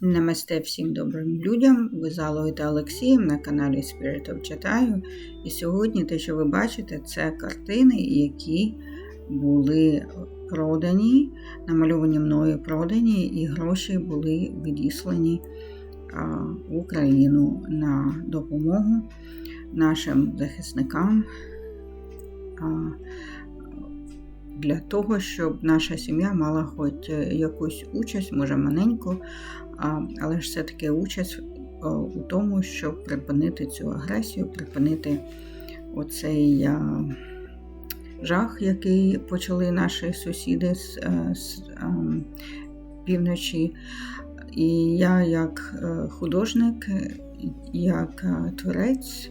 Намасте всім добрим людям. Ви з Аллою Олексієм на каналі of Читаю. І сьогодні те, що ви бачите, це картини, які були продані, намальовані мною продані, і гроші були відіслані в Україну на допомогу нашим захисникам. Для того, щоб наша сім'я мала хоч якусь участь, може маленьку, але ж все-таки участь у тому, щоб припинити цю агресію, припинити оцей жах, який почали наші сусіди з, е, з півночі. І я, як е, художник, як е, творець,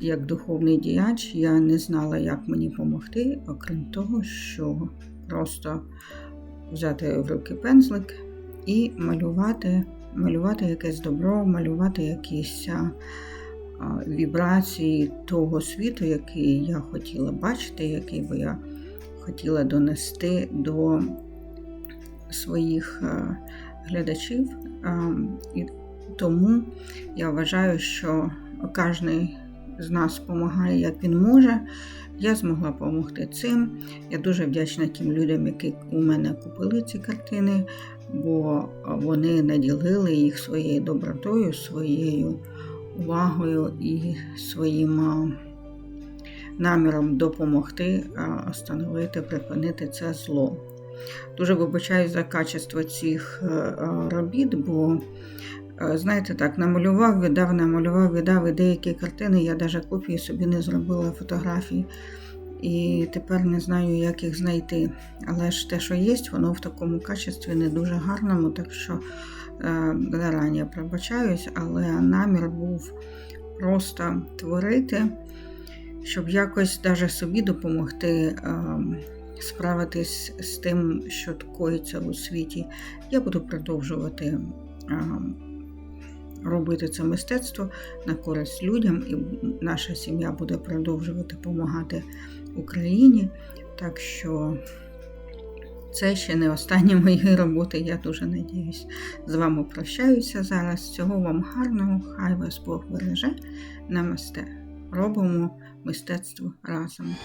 як духовний діяч, я не знала, як мені допомогти, окрім того, що просто взяти в руки пензлик і малювати, малювати якесь добро, малювати якісь вібрації того світу, який я хотіла бачити, який би я хотіла донести до своїх глядачів. І тому я вважаю, що кожен з нас допомагає, як він може. Я змогла допомогти цим. Я дуже вдячна тим людям, які у мене купили ці картини, бо вони наділили їх своєю добротою, своєю увагою і своїм наміром допомогти остановити, припинити це зло. Дуже вибачаю за качество цих робіт, бо Е, знаєте, так, намалював, віддав, намалював, віддав і деякі картини. Я навіть копії собі не зробила фотографії. І тепер не знаю, як їх знайти. Але ж те, що є, воно в такому качестві не дуже гарному, так що е, зарані пробачаюсь, але намір був просто творити, щоб якось даже собі допомогти е, справитись з тим, що коїться у світі. Я буду продовжувати робити це мистецтво на користь людям, і наша сім'я буде продовжувати допомагати Україні. Так що це ще не останні мої роботи, я дуже надіюсь. З вами прощаюся зараз. Всього вам гарного, хай вас Бог береже. Намасте. Робимо мистецтво разом.